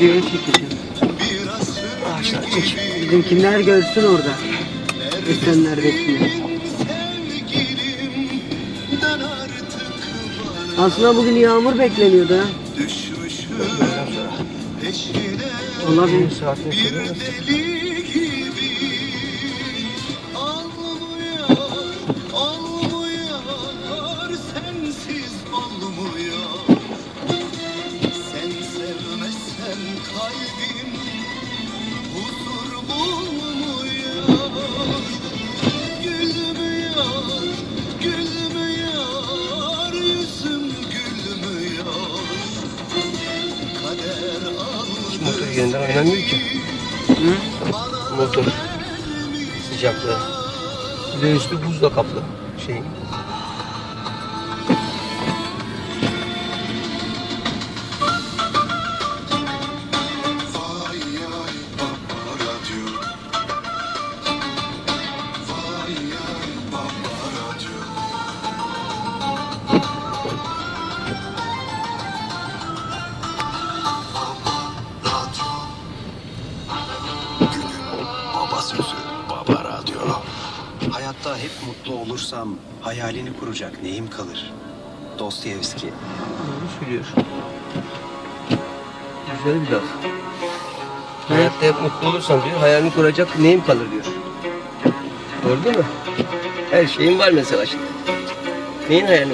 Videoya çekeceğim. Ağaçlar çek. Bizimkiler görsün orada. Esenler bekliyor. Aslında bugün yağmur bekleniyordu ha. Olabilir. Saatini kalbim huzur bulmuyor Gülmüyor, gülmüyor, yüzüm gülmüyor Kader aldı Motor yeniden oynamıyor ki. Motor sıcaklığı. Bir de üstü buzla kaplı şey. Hayatta hep mutlu olursam hayalini kuracak neyim kalır? Dostoyevski. Doğru söylüyor. Güzel bir laf. Hayatta hep mutlu olursan diyor, hayalini kuracak neyim kalır diyor. Doğru değil mi? Her şeyin var mesela şimdi. Neyin hayalini